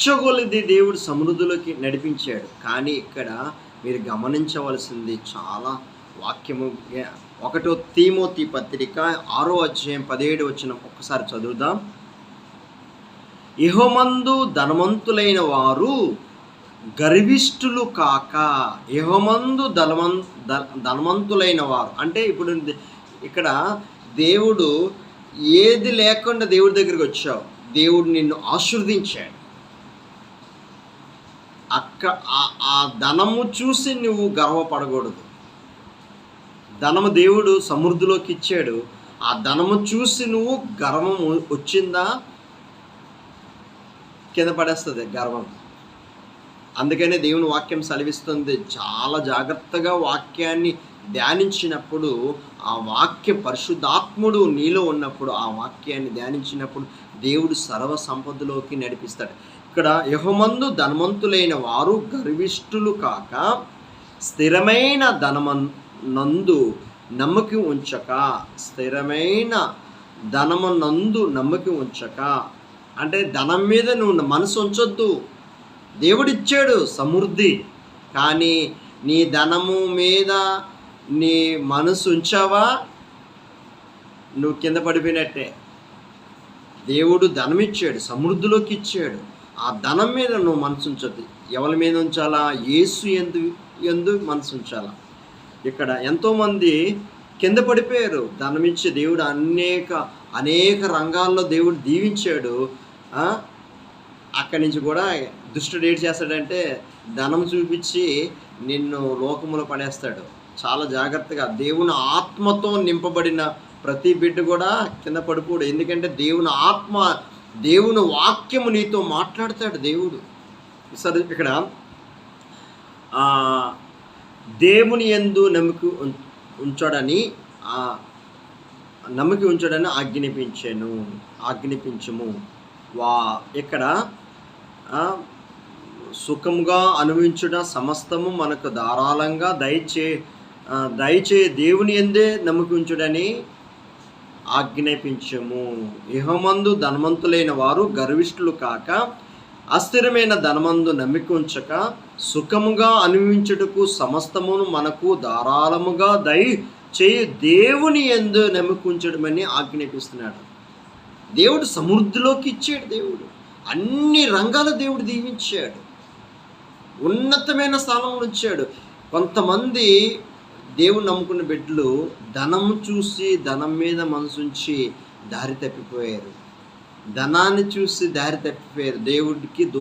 ఇచ్చగొలిది దేవుడు సమృద్ధిలోకి నడిపించాడు. కానీ ఇక్కడ మీరు గమనించవలసింది చాలా వాక్యము. ఒకటో తీమోతి పత్రిక ఆరో అధ్యాయం పదిహేడు వచ్చిన ఒక్కసారి చదువుదాం. ఇహమందు ధనవంతులైన వారు గర్విష్ఠులు కాక ఇహమందు ధనవం ధనవంతులైన వారు. అంటే ఇప్పుడు ఇక్కడ దేవుడు ఏది లేకుండా దేవుడి దగ్గరికి వచ్చావు దేవుడు నిన్ను ఆశీర్వదించాడు. అక్క ఆ- ఆ ధనము చూసి నువ్వు గర్వపడకూడదు. ధనము దేవుడు సమృద్ధిలోకి ఇచ్చాడు. ఆ ధనము చూసి నువ్వు గర్వం వచ్చిందా? కింద పడేస్తుంది గర్వం. అందుకనే దేవుని వాక్యం సెలవిస్తుంది. చాలా జాగ్రత్తగా వాక్యాన్ని ధ్యానించినప్పుడు ఆ వాక్య పరిశుద్ధాత్ముడు నీలో ఉన్నప్పుడు ఆ వాక్యాన్ని ధ్యానించినప్పుడు దేవుడు సర్వ సంపదలోకి నడిపిస్తాడు. ఇక్కడ యహమందు ధనవంతులైన వారు గర్విష్ఠులు కాక స్థిరమైన ధనమన్ నందు నమ్మకి ఉంచక స్థిరమైన ధనము నందు నమ్మకి ఉంచక అంటే ధనం మీద నువ్వు మనసు ఉంచొద్దు. దేవుడిచ్చాడు సమృద్ధి కానీ నీ ధనము మీద నీ మనసు ఉంచావా? నువ్వు కింద పడిపోయినట్టే. దేవుడు ధనం ఇచ్చాడు సమృద్ధిలోకి ఇచ్చాడు. ఆ ధనం మీద నువ్వు మనసు ఉంచొద్దు. ఎవరి మీద ఉంచాలా? యేసు ఎందు ఎందు మనసు ఉంచాలా? ఇక్కడ ఎంతోమంది కింద పడిపోయారు. ధనం ఇచ్చే దేవుడు అనేక అనేక రంగాల్లో దేవుడు దీవించాడు. అక్కడి నుంచి కూడా దుష్టుడు ఏడు చేస్తాడంటే ధనం చూపించి నిన్ను లోకములో పడేస్తాడు. చాలా జాగ్రత్తగా దేవుని ఆత్మతో నింపబడిన ప్రతి బిడ్డ కూడా కింద పడిపోడు. ఎందుకంటే దేవుని ఆత్మ దేవుని వాక్యము నీతో మాట్లాడతాడు దేవుడు. సరే ఇక్కడ దేవుని ఎందు నమ్మకి ఉం- ఉంచడని నమ్మకి ఉంచడని ఆజ్ఞాపించాను ఆజ్ఞాపించము. వా ఇక్కడ సుఖముగా అనుభవించుట సమస్తము మనకు ధారాళంగా దయచే దయచే దేవుని ఎందే నమ్మకి ఉంచుడని ఆజ్ఞాపించము. ఇహమందు ధనవంతులైన వారు గర్విష్ఠులు కాక అస్థిరమైన ధనమందు నమ్మిక ఉంచక సుఖముగా అనుభవించుటకు సమస్తమును మనకు ధారాళముగా దయ చేయి దేవుని ఎందు నమ్మికుంచడమని ఆజ్ఞాపిస్తున్నాడు. దేవుడు సమృద్ధిలోకి ఇచ్చాడు దేవుడు. అన్ని రంగాల దేవుడు దీవించాడు. ఉన్నతమైన స్థానంలో ఉంచాడు. కొంతమంది దేవుడు నమ్ముకున్న బిడ్డలు ధనం చూసి ధనం మీద మనసుంచి దారి తప్పిపోయారు. ధనాన్ని చూసి దారి తప్పిపోయారు. దేవుడికి